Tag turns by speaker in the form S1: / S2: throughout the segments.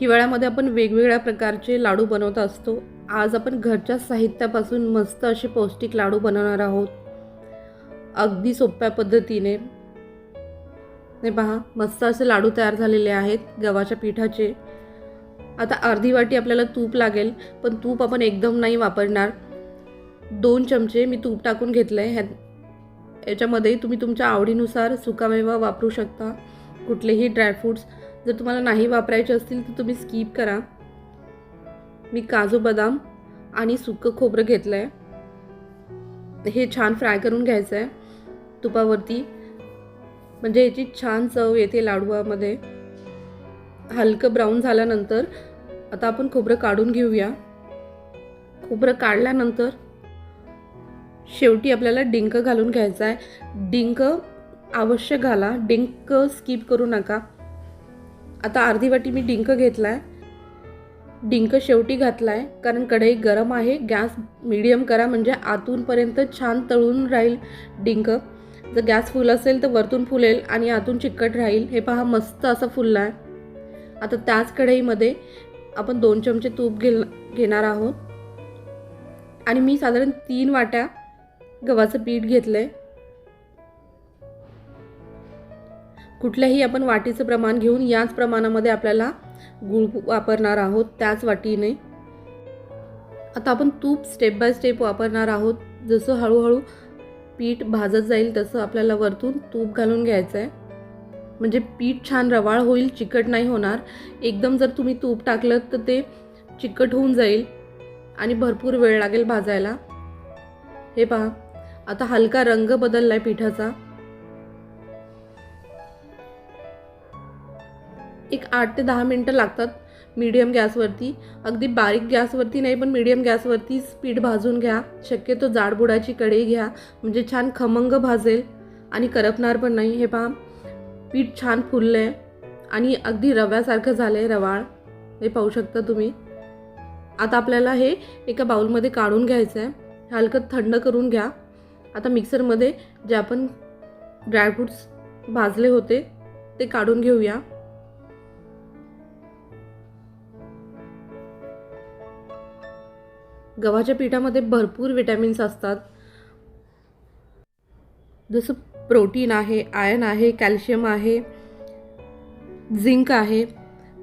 S1: हिवाळ्यामध्ये आपण वेगवेगळ्या प्रकारचे लाडू बनवत असतो. आज आपण घरच्या साहित्यापासून मस्त असे पौष्टिक लाडू बनवणार आहोत. अगदी सोप्या पद्धतीने. हे पहा मस्त असे लाडू तयार झालेले आहेत गव्हाच्या पिठाचे. आता अर्धी वाटी आपल्याला तूप लागेल पण तूप आपण एकदम नाही वापरणार. दोन चमचे मी तूप टाकून घेतलं आहे ह्या याच्यामध्ये तुम्ही तुमच्या आवडीनुसार सुकामेवा वापरू शकता. कुठलेही ड्रायफ्रूट्स जर तुम्हाला नाही वापरायचे असतील तर तुम्ही स्किप करा. मी काजू बदाम आणि सुकं खोबरं घेतलं आहे हे छान फ्राय करून घ्यायचं आहे तुपावरती. म्हणजे याची छान चव येते लाडूमध्ये. हलकं ब्राऊन झाल्यानंतर आता आपण खोबरं काढून घेऊया. खोबरं काढल्यानंतर शेवटी आपल्याला डिंक घालून घ्यायचं आहे डिंक अवश्य घाला. डिंक स्किप करू नका. आता अर्धी वाटी मी डिंक घेतला आहे डिंक शेवटी घातला आहे कारण कढई गरम आहे गॅस मिडियम करा म्हणजे आतूनपर्यंत छान तळून राहील डिंक. जर गॅस फुल असेल तर वरतून फुलेल आणि आतून चिकट राहील. हे पहा मस्त असा फुलला आहे आता त्याच कढईमध्ये आपण दोन चमचे तूप घे घेणार आहोत. आणि मी साधारण तीन वाट्या गव्हाचं पीठ घेतलं आहे कुठल्याही आपण वाटीचं प्रमाण घेऊन याच प्रमाणामध्ये आपल्याला गूळ वापरणार आहोत त्याच वाटीने. आता आपण तूप स्टेप बाय स्टेप वापरणार आहोत. जसं हळूहळू पीठ भाजत जाईल तसं आपल्याला वरतून तूप घालून घ्यायचं आहे म्हणजे पीठ छान रवाळ होईल चिकट नाही होणार. एकदम जर तुम्ही तूप टाकलं तर ते चिकट होऊन जाईल आणि भरपूर वेळ लागेल भाजायला. हे पहा आता हलका रंग बदलला आहे पिठाचा. एक आठ ते दहा मिनटं लागतात मीडियम गॅसवरती अगदी बारीक गॅसवरती नाही पण मीडियम गॅसवरती पीठ भाजून घ्या. शक्यतो जाडबुडाची कढई घ्या. म्हणजे छान खमंग भाजेल. आणि करपणार पण नाही. हे पहा पीठ छान फुललं आहे आणि अगदी रव्यासारखं झालं आहे रवाळ. हे पाहू शकता तुम्ही. आता आपल्याला हे एका बाउलमध्ये काढून घ्यायचं आहे हलकं थंड करून घ्या. आता मिक्सरमध्ये जे आपण ड्रायफ्रूट्स भाजले होते ते काढून घेऊया. गव्हाच्या पिठामध्ये भरपूर विटॅमिन्स असतात. जसं प्रोटीन आहे आयन आहे कॅल्शियम आहे झिंक आहे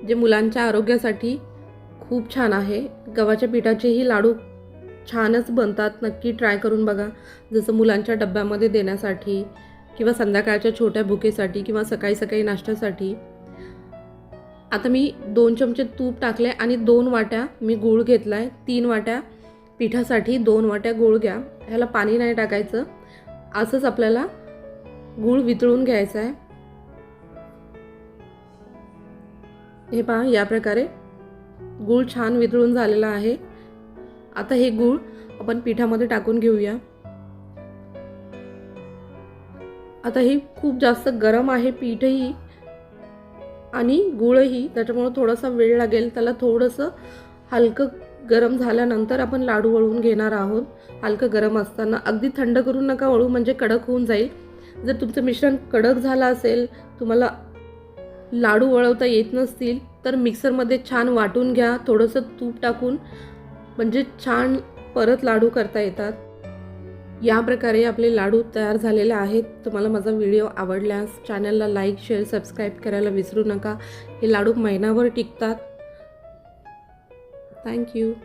S1: जे मुलांच्या आरोग्यासाठी खूप छान आहे. गव्हाच्या पिठाचेही लाडू छानच बनतात. नक्की ट्राय करून बघा. जसं मुलांच्या डब्यामध्ये देण्यासाठी किंवा संध्याकाळच्या छोट्या भुकेसाठी किंवा सकाळी सकाळी नाश्त्यासाठी. आता मी दोन चमचे तूप टाकले आणि दोन वाट्या मी गूळ घेतला आहे तीन वाट्या पिठासाठी दोन वाट्या गूळ घ्या. ह्याला पाणी नाही टाकायचं. असंच आपल्याला गूळ वितळून घ्यायचा आहे. हे पहा या प्रकारे गूळ छान वितळून झालेला आहे. आता हे गूळ आपण पिठामध्ये टाकून घेऊया. आता हे खूप जास्त गरम आहे पीठही आणि गुळही त्याच्यामुळं थोडासा वेळ लागेल. त्याला थोडंसं हलकं गरम झाल्यानंतर आपण लाडू वळवून घेणार आहोत. हलकं गरम असताना अगदी थंड करून नका वळू म्हणजे कडक होऊन जाईल. जर तुमचं मिश्रण कडक झालं असेल तुम्हाला लाडू वळवता येत नसतील तर मिक्सरमध्ये छान वाटून घ्या. थोडंसं तूप टाकून म्हणजे छान परत लाडू करता येतात. या प्रकारे आपले लाडू तयार झालेले आहेत. तुम्हाला माझा व्हिडिओ आवडल्यास चॅनलला लाईक शेअर सबस्क्राईब करायला विसरू नका. हे लाडू महिनाभर टिकतात. Thank you.